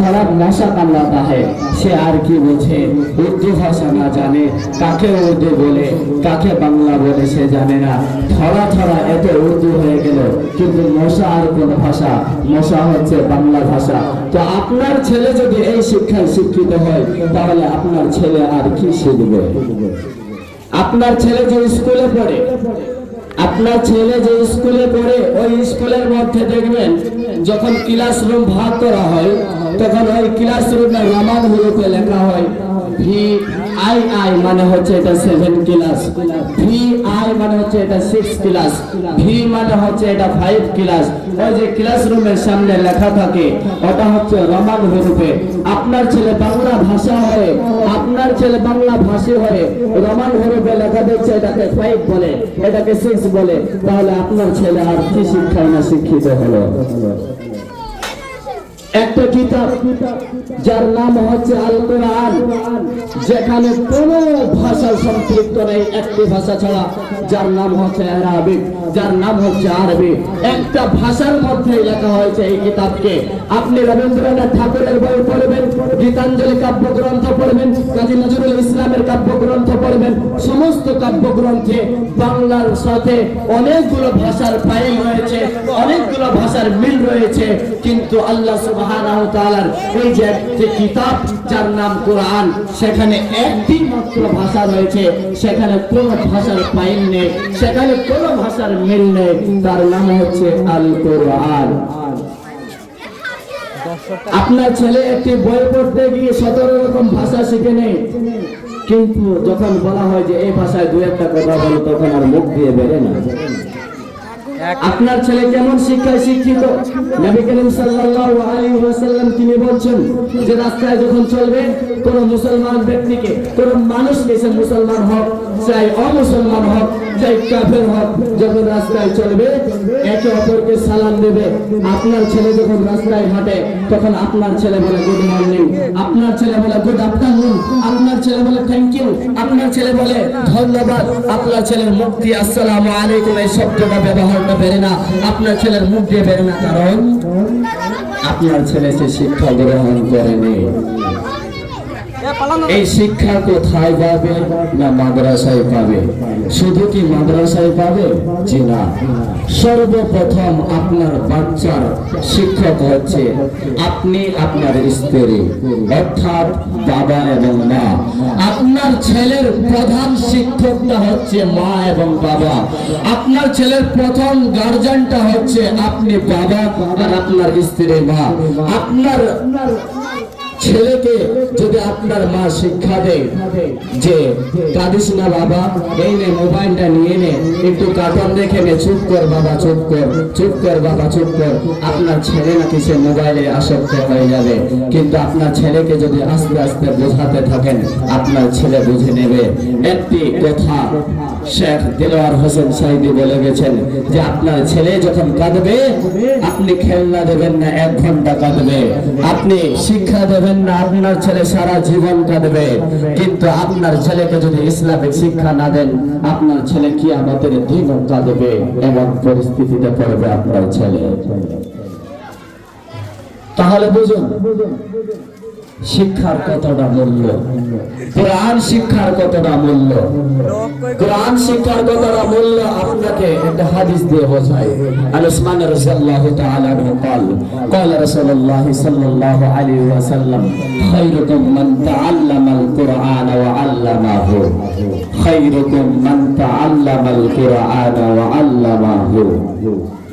ধরা মশা কামড়াতা হয় সে আর কি বোঝে উর্দু ভাষা না জানে, কাকে উর্দু বলে, কাকে বাংলা বলে সে জানে না। ধরা ধরা এত উর্দু হয়ে গেল, কিন্তু মশা আর কোন ভাষা, মশা হচ্ছে বাংলা ভাষা। তো আপনার ছেলে যদি এই শিক্ষায় শিক্ষিত হয়, তাহলে আপনার ছেলে আর কি শিখবে? আপনার ছেলে যে স্কুলে পড়ে, আপনার ছেলে যে স্কুলে পড়ে, ওই স্কুলের মধ্যে দেখবেন, যখন ক্লাসরুম ভাগ করা হয় তখন ওই ক্লাসরুমে রমান হরুপে লেখা হয়। ভি আই আই মানে হচ্ছে এটা সেভেন ক্লাস ভি আই মানে হচ্ছে এটা সিক্স ক্লাস ভি মানে হচ্ছে এটা ফাইভ ক্লাস ওই যে ক্লাসরুমের সামনে লেখা থাকে, ওটা হচ্ছে রমান হরুপে আপনার ছেলে বাংলা ভাষা হয়ে, আপনার ছেলে বাংলা ভাষী হয়ে রমান হরুপে লেখা দেখছে এটাকে ফাইভ বলে, এটাকে সিক্স বলে। তাহলে আপনার ছেলে আর কি শিক্ষায় না শিক্ষিত হলো? একটা কিতাব যার নাম হচ্ছে আল কোরআন যেখানে কোন ভাষা সম্পৃক্ত নেই, একটি ভাষা ছাড়া, যার নাম হচ্ছে আরবিক। যার নাম হচ্ছে আরবি। একটা ভাষার মধ্যে লেখা হয়েছে এই কিতাবকে। আপনি রবীন্দ্রনাথ ঠাকুরের বই পড়বেন, গীতাঞ্জলি কাব্যগ্রন্থ পড়বেন, কাজী নজরুল ইসলামের কাব্যগ্রন্থ পড়বেন, সমস্ত কাব্যগ্রন্থে বাংলার সাথে অনেকগুলো ভাষার পাইল রয়েছে, অনেকগুলো ভাষার মিল রয়েছে, কিন্তু আল্লাহ তাআলার এই যে একটি কিতাব, যার নাম কোরআন, সেখানে একটি মাত্র ভাষা রয়েছে, সেখানে কোন ভাষার পাইল নেই, সেখানে কোন ভাষার মিল নেই তার নাম হচ্ছে আল কোরআন আপনার ছেলে একটি বই পড়তে গিয়ে সতেরো রকম ভাষা শিখে নেই কিন্তু যখন বলা হয় যে এই ভাষায় দু একটা কথা বলো, তখন আর মুখ দিয়ে বেড়ে না। আপনার ছেলে কেমন শিক্ষায় শিক্ষিত? নবী করিম সাল্লাল্লাহু আলাইহি ওয়াসাল্লাম তিনি বলছেন যে রাস্তায় যখন চলবে, কোন মুসলমান ব্যক্তিকে, কোন মানুষকে সে মুসলমান হোক, চাই অমুসলমান হোক, চাই কাফের হোক, যখন রাস্তায় চলবে, একে অপরকে সালাম দেবে। আপনার ছেলে যখন রাস্তায় হাঁটে, তখন আপনার ছেলে বলে গুড মর্নিং আপনার ছেলে বলে গুড আফটারনুন আপনার ছেলে বলে থ্যাংক ইউ আপনার ছেলে বলে, ধন্যবাদ. আপনার ছেলের দিয়ে আসসালামু আলাইকুম এই শব্দটা ব্যবহারটা বেড়ে না আপনার ছেলের মুখ দিয়ে বেড়ে না কারণ আপনার ছেলে সে শিক্ষা গ্রহণ করেনি। এই শিক্ষা কোথায় পাবে না মাদ্রাসায় পাবে? শুধু কি মাদ্রাসায় পাবে? জি না। সর্বপ্রথম আপনার বাচ্চার শিক্ষক হচ্ছে আপনি আপনার স্ত্রী অর্থাৎ বাবা এবং মা। আপনার ছেলের প্রধান শিক্ষকটা হচ্ছে মা এবং বাবা। আপনার ছেলের প্রথম গার্জেনটা হচ্ছে আপনি বাবা আর আপনার স্ত্রী মা। আপনার ছেলেকে যদি আপনার মা শিক্ষা দেয় যে, কাঁদিস না বাবা, এই নে মোবাইলটা নিয়ে নে, একটু কার্টুন দেখে নে, চুপ কর বাবা, চুপ কর চুপ কর বাবা, চুপ কর। আপনার ছেলে নাকি সে মোবাইলে আসক্ত হয়ে যাবে। কিন্তু আপনার ছেলেকে যদি আস্তে আস্তে বোঝাতে থাকেন, আপনার ছেলে বুঝে নেবে। একটি কথা শেখ দিলওয়ার হোসেন সাইদি বলে গেছেন যে, আপনার ছেলে যখন কাঁদবে, আপনি খেলনা দেবেন না, এক ঘণ্টা কাঁদবে। আপনি শিক্ষা দেবেন না আপনার ছেলে সারা জীবন কাঁদবে। কিন্তু আপনার ছেলেকে যদি ইসলামিক শিক্ষা না দেন, আপনার ছেলে কি আমাদের জীবন কাঁদবে এমন পরিস্থিতিতে পড়বে আপনার ছেলে। তাহলে বুঝুন শিক্ষার কতটা মূল্য কোরআন শিক্ষার কতটা মূল্য কোরআন শিক্ষার কতটা মূল্য আপনাকে একটা হাদিস দিয়ে বোঝায় আন উসমান রাদিয়াল্লাহু তাআলা আনহু قال قال رسول الله صلى الله عليه وسلم خيركم من تعلم القرآن وعلمه خيركم من تعلم القرآن وعلمه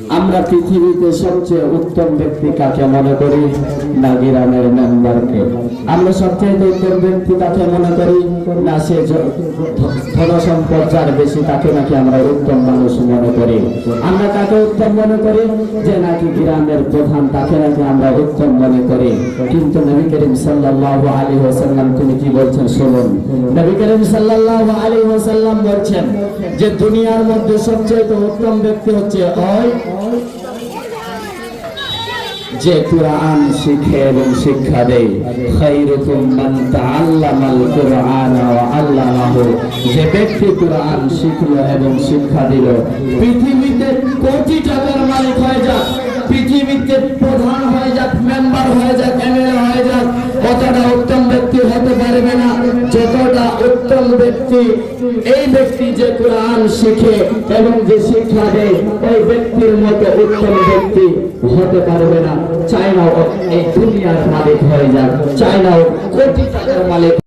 আমরা পৃথিবীতে সবচেয়ে উত্তম ব্যক্তি কাকে মনে করি? নাগিরামের মেম্বারকে। আমরা সবচেয়ে উত্তম ব্যক্তি কাকে মনে করি? সে ধন সম্পদ যার বেশি তাকে নাকি আমরা উত্তম মানুষ মনে করি। আমরা কাকে উত্তম মনে করি? যে নাকি গ্রামের প্রধান, তাকে নাকি আমরা উত্তম মনে করি। কিন্তু নবী করিম সাল্লাল্লাহু আলাইহি ওয়াসাল্লাম, তিনি কি বলছেন শুনুন। নবী করিম সাল্লাল্লাহু আলাইহি ওয়াসাল্লাম বলছেন যে, দুনিয়ার মধ্যে সবচেয়ে উত্তম ব্যক্তি হচ্ছে ওই যে কোরআন শিখে এবং শিক্ষা দেয়। যে ব্যক্তি কোরআন এবং শিক্ষা দিল, পৃথিবীতে কোটি টাকার মালিক হয়ে যাক, পৃথিবীতে প্রধান হয়ে যাক, মেম্বার হয়ে যাক, এমএলএ হয়ে যাক, কতটা উত্তম ব্যক্তি হতে পারবে না? যতটা উত্তম ব্যক্তি এই ব্যক্তি যে কোরআন শিখে এবং যে শিক্ষা দেয়, ওই ব্যক্তির মতো উত্তম ব্যক্তি হতে পারবে না। চায়নাও এই দুনিয়ার মালিক হয়ে যাক। চায়নাও কোটি টাকার মালিক